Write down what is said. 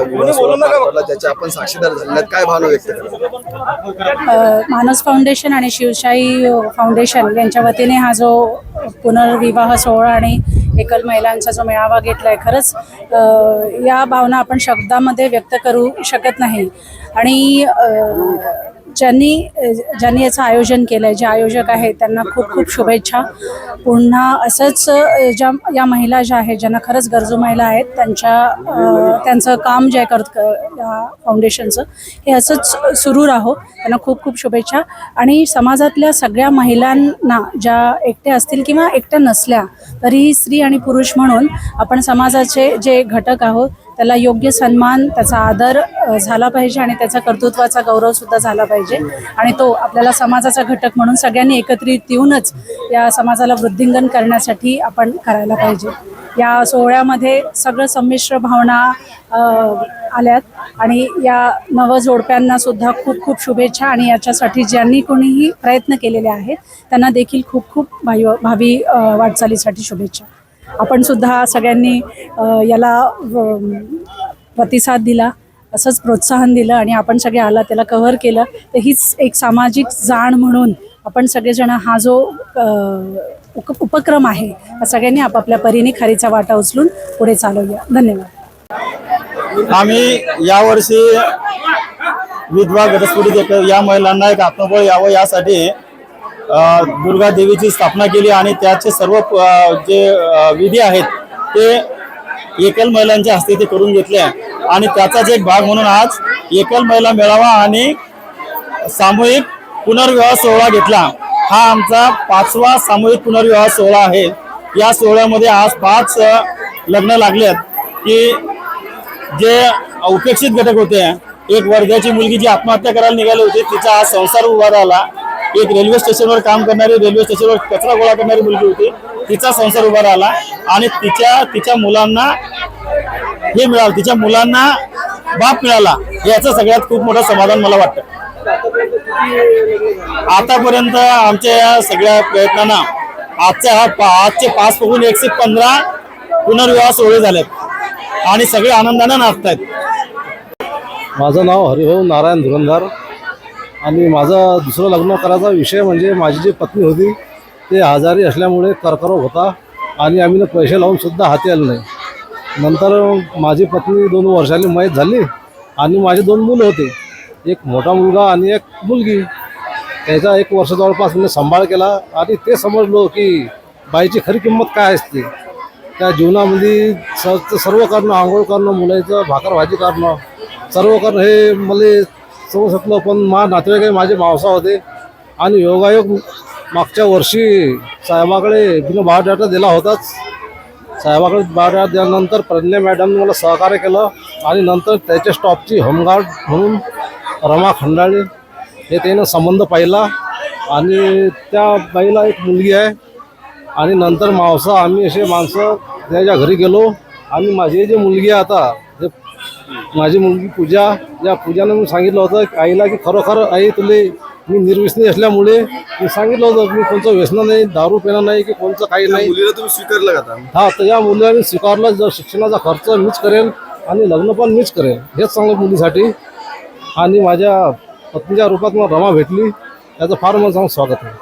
विवाह सोहळा पार पडला ज्याचे आपण साक्षीदार. काय भावना व्यक्त मानस फाउंडेशन आणि शिवशाही फाउंडेशन यांच्या वतीने हा जो पुनर्विवाह सोहळा आणि एकल महिलांचा जो मेळावा घेतला आहे खरंच या भावना आपण शब्दामध्ये व्यक्त करू शकत नाही आणि ज्यांनी ज्यांनी याचं आयोजन केलं आहे जे आयोजक आहेत त्यांना खूप खूप शुभेच्छा. पुन्हा असंच ज्या या महिला ज्या आहेत ज्यांना खरंच गरजू महिला आहेत त्यांच्या त्यांचं काम जे आहे करत या फाउंडेशनचं हे असंच सुरू राहो. त्यांना खूप खूप शुभेच्छा. आणि समाजातल्या सगळ्या महिलांना ज्या एकट्या असतील किंवा एकट्या नसल्या तरी स्त्री आणि पुरुष म्हणून आपण समाजाचे जे घटक आहोत त्याला योग्य सन्मान त्याचा आदर झाला पाहिजे आणि त्याचा कर्तृत्वाचा गौरव सुद्धा झाला पाहिजे. आणि तो आपल्याला समाजाचा घटक म्हणून सगळ्यांनी एकत्रित येऊनच या समाजाला वृद्धिंगन करण्यासाठी आपण करायला पाहिजे. या सोहळ्यामध्ये सगळं संमिश्र भावना आल्यात आणि या नवजोडप्यांना सुद्धा खूप खूप शुभेच्छा आणि याच्यासाठी ज्यांनी कोणीही प्रयत्न केलेले आहेत त्यांना देखील खूप खूप भावी भावी वाटचालीसाठी शुभेच्छा. आपण सुद्धा सगळ्यांनी याला व- प्रतिसाद दिला असंच प्रोत्साहन दिलं आणि आपण सगळे आला त्याला कव्हर केलं. तर हीच एक सामाजिक जाण म्हणून आपण सगळेजण हा जो उप उपक्रम आहे हा सगळ्यांनी आपापल्या परीने खारीचा वाटा उचलून पुढे चालवूया. धन्यवाद. आम्ही यावर्षी विधवा घटस्फोटित देतो या महिलांना एक आत्मबळ यावं यासाठी दुर्गा देवीची स्थापना केली आणि त्याचे सर्व जे विधी आहेत ते एकल महिलांच्या हस्ते ते करून घेतले आणि त्याचाच एक भाग म्हणून आज एकल महिला मेळावा आणि सामूहिक पुनर्विवाह सोहळा घेतला. हा आमचा पाचवा सामूहिक पुनर्विवाह सोहळा आहे. या सोहळ्यामध्ये आज पाच लग्न लागलेत की जे उपेक्षित घटक होते एक वर्गाची मुलगी जी आत्महत्या करायला निघाली होती तिचा आज संसार उभा राहिला एक रेल्वे स्टेशनवर काम करणारी रेल्वे स्टेशनवर कचरा गोळा करणारी मुलगी होती. तिचा संसार उभा राहिला आणि तिच्या तिच्या मुलांना हे मिळालं. तिच्या मुलांना बाप मिळाला. याचं सगळ्यात खूप मोठं समाधान मला वाटतं. आतापर्यंत आमच्या या सगळ्या प्रयत्नांना आजच्या हा पा- आजचे पाच बघून एकशे पंधरा पुनर्विवाह सोहळे झालेत. आणि सगळे आनंदाने नाचतायत. माझं नाव हरिभाऊ नारायण धुरंधार. आणि माझा दुसरं लग्न करायचा विषय म्हणजे माझी जी पत्नी होती ते आजारी असल्यामुळे कर्करोग होता आणि आम्ही पैसे लावून सुद्धा हाती आले नाही. नंतर माझी पत्नी दोन वर्षांनी मयत झाली आणि माझे दोन मुलं होते. एक मोठा मुलगा आणि एक मुलगी. त्याचा एक वर्ष जवळपास मी सांभाळ केला आणि ते समजलो की बाईची खरी किंमत काय असते. त्या जीवनामध्ये स सर्व करणं आंघोळ करणं मुलाचं भाकर भाजी करणं सर्व करणं हे मला समजलं पण मा नातेवाईक आहे माझे मावसा होते आणि योगायोग मागच्या वर्षी साहेबाकडे बिना बायोडाटा दिला होताच. साहेबाकडे बायोडाटा दिल्यानंतर प्रज्ञा मॅडमने मला सहकार्य केलं आणि नंतर त्याच्या स्टॉपची होमगार्ड म्हणून रमा खंडाळे हे त्यानं संबंध पाहिला आणि त्या बाईला एक मुलगी आहे आणि नंतर मावसा आम्ही असे माणसं त्याच्या घरी गेलो आणि माझी जी मुलगी आहे आता जे माझी मुलगी पूजा या पूजानं मी सांगितलं होतं की आईला की खरोखर आई तुले मी निर्व्यसनी असल्यामुळे मी सांगितलं होतं मी कोणतं व्यसन नाही दारू पिणं नाही की कोणतं काही नाही. मुलीला तुम्ही स्वीकारलं का हा तर या मुलाने स्वीकारलं जर शिक्षणाचा खर्च मीच करेल आणि लग्न पण मीच करेल हेच चांगलं मुलीसाठी. आणि माझ्या पत्नीच्या रूपात मला रमा भेटली याचं फार मला चांगलं स्वागत आहे.